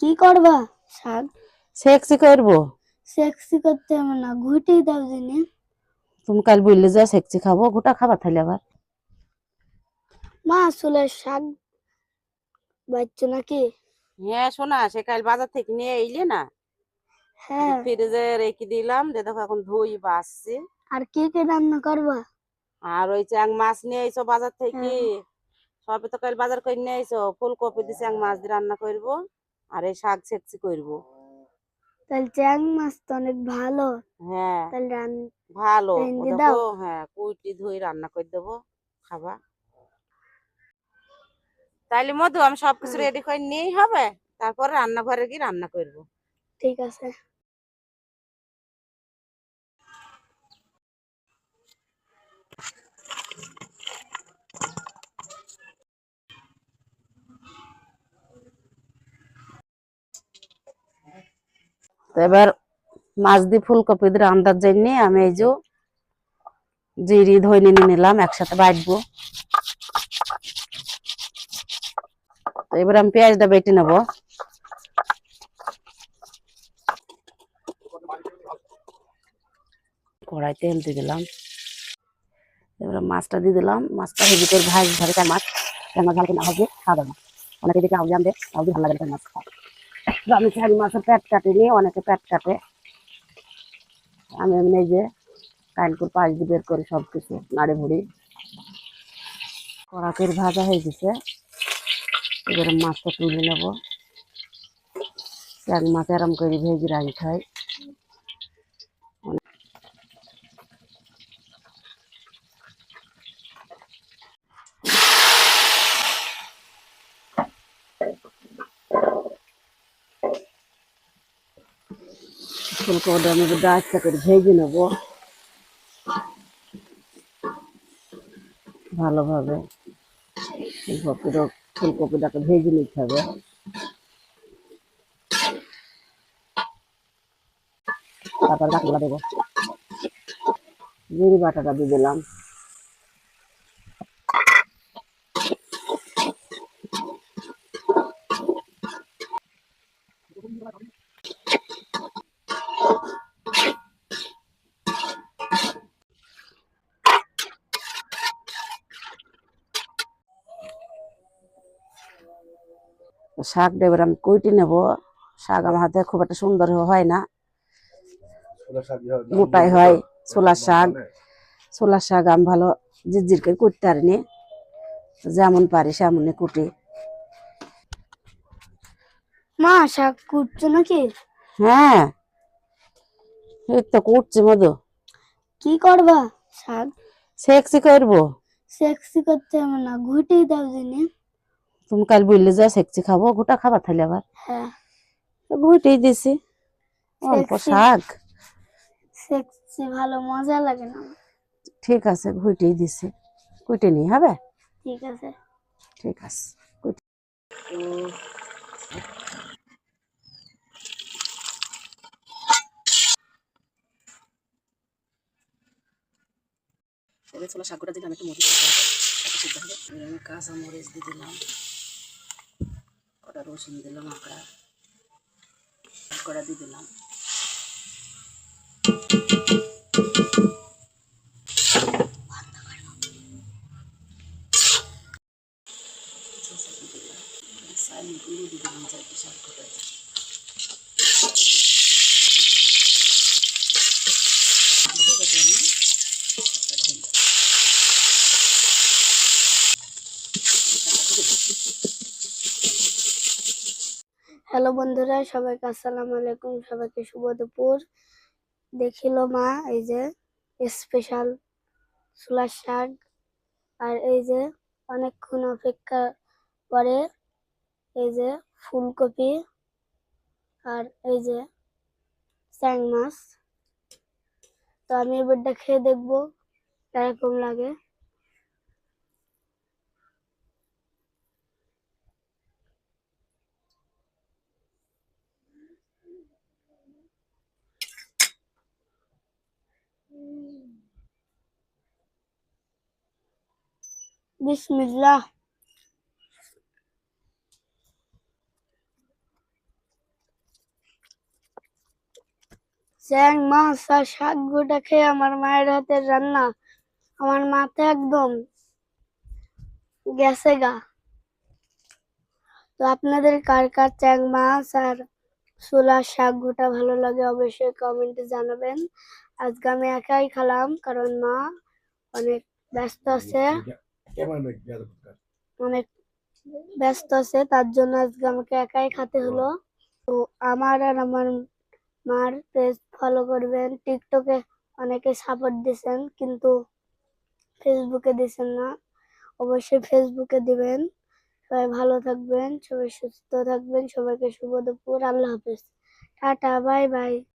কি করবা? শাক। সেক্সি করব? সেক্সি করতে হবে না ঘুটিয়ে দাও দিনে তুমি কাল বললে যে সেক্সি খাব গোটা খাবার তাহলে আবার। মা আসলে শাক বাচ্চো নাকি? হ্যাঁ শোনা সে কাল বাজার থেকে নিয়ে এলে না হ্যাঁ। ফ্রিজে রেখে দিলাম যে দেখো এখন ধুই বাসছে আর কি কি রান্না করবা? আর ওই চ্যাং মাছ নিয়ে এসো বাজার থেকে। হ্যাঁ। সবে তো কাল বাজার করে নিয়ে এসো ফুলকপি দিয়ে চ্যাং মাছ দিয়ে রান্না করব। আর এই শাক সেক্সি করব। তাহলে চ্যাং মাছ তো অনেক ভালো। হ্যাঁ। তাহলে রান ভালো। দেখো। হ্যাঁ কুইটি ধুই রান্না করে দেবো খাবা। তাইলে মধু আমি সবকিছু রেডি করে নিয়েই হবে তারপরে রান্নাঘরে গিয়ে রান্না করব। ঠিক আছে। তো এবার মাছ দিয়ে ফুলকপি দিয়ে রান্নার জন্য আমি এই যে জিরি নিয়ে নিলাম, একসাথে বাটবো। তো এবার আমি পেঁয়াজটা বেটে নেব। কড়াই তেল দিয়ে দিলাম। এবার মাছটা দিয়ে দিলাম। মাছটা হেভি করে ভাজ ধরে মাছ ভালো করে না ভাজলে খাওয়া যাবে অনেকে দেখে আউজি আনবে আউজি ভালো লাগে মাছ খাওয়া আমি চারি মাছের পেট কাটিনি, অনেকে পেট কাটে। আমি এমনি যে কানকুর পাশ দিয়ে বের করি সব কিছু নাড়ে ভুড়ি কড়াকের ভাজা হয়ে গেছে। এবারে মাছটা তুলে নেব। এক মাছ এরম করে ভেজে রাখি খাই ফুলকপিটা আমি আস্তে করে ভেজে নেব। ভালোভাবে ফুলকপিটা ফুলকপিটাকে ভেজে নিতে হবে। তারপর বাকিগুলো দেবো। জিরি বাটাটা দিয়ে দিলাম। শাকটা এবার আমি কুইটি নেব। শাক আমার হাতে খুব একটা সুন্দর হয় না। মোটাই হয় ছোলার শাক। ছোলার শাক আমি ভালো জিরজির করে কুটতে পারিনি। যেমন পারি সেমনই কুটি। মা শাক কুটছো নাকি? হ্যাঁ। এই তো কুটছি মধু। কি করবা শাক? সেক্সি করব। সেক্সি করতে হবে না ঘুটিয়ে দাও দিনে তুমি কাল বললে যে সেকচি খাব গোটা খাবার তাহলে আবার? হ্যাঁ। ঘুটেই দিছি। অল্প শাক। সেক্সি ভালো মজা লাগে না ঠিক আছে ঘুটেই দিছি। কুটে নি হবে? ঠিক আছে। ঠিক আছে। কুটে ছোলা শাকটা দিলাম একটু মরিচ কাঁচা মরিচ দিয়ে দিলাম। রসুন দিলাম আঁকড়া। আঁকড়া দিয়ে দিলাম। দিয়ে দিলাম হ্যালো বন্ধুরা, সবাইকে আসসালামু আলাইকুম, সবাইকে শুভ দুপুর। দেখিলো মা, এই যে স্পেশাল ছোলার শাক, আর এই যে অনেকক্ষণ অপেক্ষা পরে এই যে ফুলকপি আর এই যে স্যাং মাছ তো আমি এবারটা খেয়ে দেখব, কীরকম লাগে। বিসমিল্লাহ চ্যাং মাছ আর শাক গোটা খেয়ে আমার মায়ের হাতের রান্না। আমার মাথা একদম গেছে গা। তো আপনাদের কার কার চ্যাং মাছ আর ছোলা শাক গোটা ভালো লাগে অবশ্যই কমেন্টে জানাবেন। আজকে আমি একাই খেলাম কারণ মা অনেক ব্যস্ত আছে। আচ্ছা, অনেক ব্যস্ত আছে, তার জন্য আজকে আমাকে একাই খেতে হলো। তো আমার আর আমার মার পেজ ফলো করবেন টিকটকে অনেকে সাপোর্ট দিছেন কিন্তু ফেসবুকে দিছেন না। অবশ্যই ফেসবুকে দিবেন। সবাই ভালো থাকবেন, সবাই সুস্থ থাকবেন, সবাইকে শুভ দুপুর, আল্লাহ হাফেজ। Tata bye bye